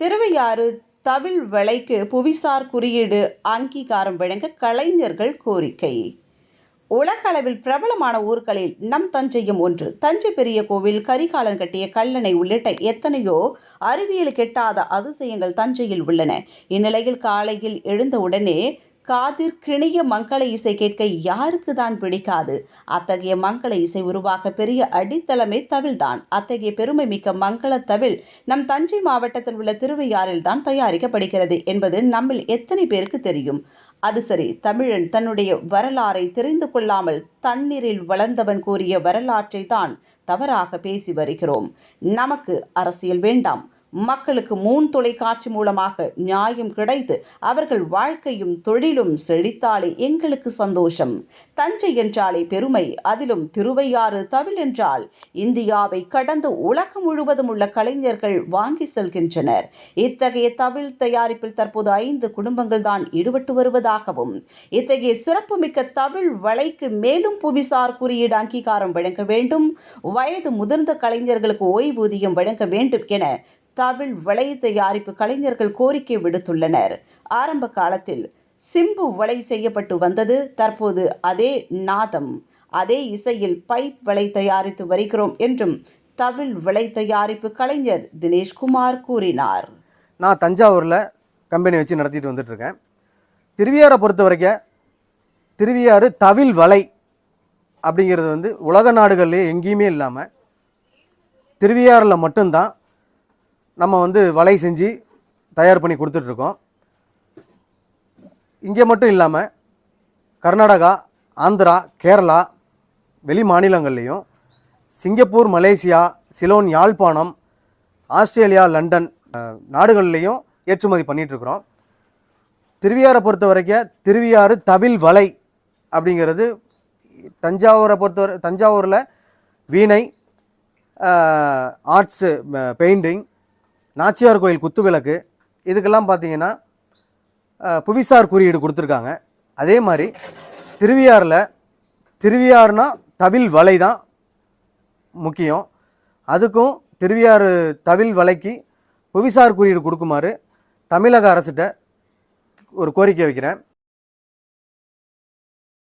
திருவையாறு தவில் விலைக்கு புவிசார் குறியீடு அங்கீகாரம் வழங்க கலைஞர்கள் கோரிக்கை. உலகளவில் பிரபலமான ஊர்களில் நம் தஞ்சையும் ஒன்று. தஞ்சை பெரிய கோவில் கரிகாலன் கட்டிய கல்லணை உள்ளிட்ட எத்தனையோ அறிவியல் கெட்டாத அதிசயங்கள் தஞ்சையில் உள்ளன. இந்நிலையில் காலையில் எழுந்தவுடனே காதிர் கிணிய மங்கள இசை கேட்க யாருக்கு தான் பிடிக்காது? அத்தகைய மங்கள இசை உருவாக பெரிய அடித்தளமே தவில்தான். அத்தகைய பெருமை மிக்க மங்கள தவில் நம் தஞ்சை மாவட்டத்தில் உள்ள திருவையாறில் தான் தயாரிக்கப்படுகிறது என்பது நம்மில் எத்தனை பேருக்கு தெரியும்? அது சரி தமிழன் தன்னுடைய வரலாறை தெரிந்து கொள்ளாமல் தண்ணீரில் வளர்ந்தவன் கூறிய வரலாற்றை தான் தவறாக பேசி வருகிறோம். நமக்கு அரசியல் வேண்டாம். மக்களுக்கு மூன் தொலைக்காட்சி மூலமாக நியாயம் கிடைத்து அவர்கள் வாழ்க்கையும் தொழிலும் செழித்தாலே எங்களுக்கு சந்தோஷம். தஞ்சை என்றாலே பெருமை அதிலும் திருவையாறு தமிழ் என்றால் இந்தியாவை கடந்து உலகம் முழுவதும் உள்ள கலைஞர்கள் வாங்கி செல்கின்றனர். இத்தகைய தமிழ் தயாரிப்பில் தற்போது ஐந்து குடும்பங்கள் தான் ஈடுபட்டு வருவதாகவும் இத்தகைய சிறப்புமிக்க தமிழ் வலைக்கு மேலும் புவிசார் குறியீடு அங்கீகாரம் வழங்க வேண்டும் வயது முதிர்ந்த கலைஞர்களுக்கு ஓய்வூதியம் வழங்க வேண்டும் என தவில் வலை தயாரிப்பு கலைஞர்கள் கோரிக்கை விடுத்துள்ளனர். ஆரம்ப காலத்தில் சிம்பு வலை செய்யப்பட்டு வந்தது தற்போது அதே நாதம். அதே இசையில் பைப் வலை தயாரித்து வருகிறோம் என்றும் தவில் வலை தயாரிப்பு கலைஞர் தினேஷ்குமார் கூறினார். நான் தஞ்சாவூரில் கம்பெனி வச்சு நடத்திட்டு வந்துட்டுருக்கேன். திருவியாரை பொறுத்த வரைக்கும் திருவியாறு தவில் வலை அப்படிங்கிறது வந்து உலக நாடுகள்லேயே எங்கேயுமே இல்லாமல் திருவியாரில் மட்டும்தான் நம்ம வந்து வலை செஞ்சு தயார் பண்ணி கொடுத்துட்ருக்கோம். இங்கே மட்டும் இல்லாமல் கர்நாடகா ஆந்திரா கேரளா வெளி மாநிலங்கள்லேயும் Singapore Malaysia Ceylon Jaffna Australia London நாடுகள்லேயும் ஏற்றுமதி பண்ணிகிட்ருக்குறோம் திருவியாரை பொறுத்த வரைக்கும் திருவியாறு தவில் வலை அப்படிங்கிறது தஞ்சாவூரை பொறுத்தவரை தஞ்சாவூரில் வீணை ஆர்ட்ஸு பெயிண்டிங் நாச்சியார் கோயில் குத்துவிளக்கு. இதுக்கெல்லாம் பார்த்தீங்கன்னா புவிசார் குறியீடு கொடுத்துருக்காங்க. அதே மாதிரி திருவியாரில் திருவியார்னால் தவில் வலை தான் முக்கியம். அதுக்கும் திருவியார் தவில் வலைக்கு புவிசார் குறியீடு கொடுக்குமாறு தமிழக அரசிட்ட ஒரு கோரிக்கை வைக்கிறேன்.